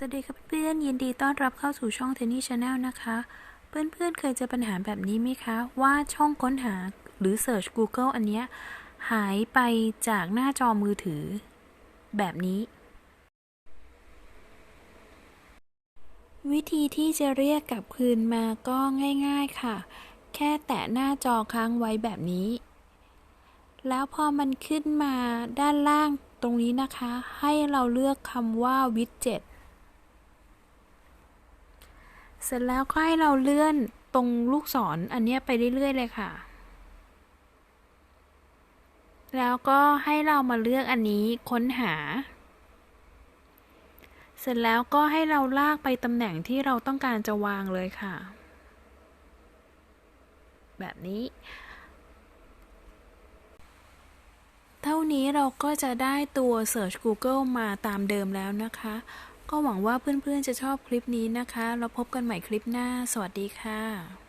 สวัสดีครับเพื่อนยินดีต้อนรับเข้าสู่ช่องเทนนี่ชาแนลนะคะ เพื่อนๆเคยเจอปัญหาแบบนี้ไหมคะ ว่าช่องค้นหาหรือ Search Google อันเนี้ยหายไปจากหน้าจอมือถือ แบบนี้ วิธีที่จะเรียกกลับคืนมาก็ง่ายๆค่ะ แค่แตะหน้าจอค้างไว้แบบนี้ แล้วพอมันขึ้นมาด้านล่างตรงนี้นะคะ ให้เราเลือกคำว่าวิดเจ็ต เสร็จแล้วก็ให้เราเลื่อนตรงลูกศรอันนี้ไปเรื่อยๆเลยค่ะ แล้วก็ให้เรามาเลือกอันนี้ค้นหา เสร็จแล้วก็ให้เราลากไปตำแหน่งที่เราต้องการจะวางเลยค่ะ แบบนี้ เท่านี้เราก็จะได้ตัว Search Google มาตามเดิมแล้วนะคะ ก็หวังว่าเพื่อนๆจะชอบคลิปนี้นะคะแล้วพบกันใหม่คลิปหน้า สวัสดีค่ะ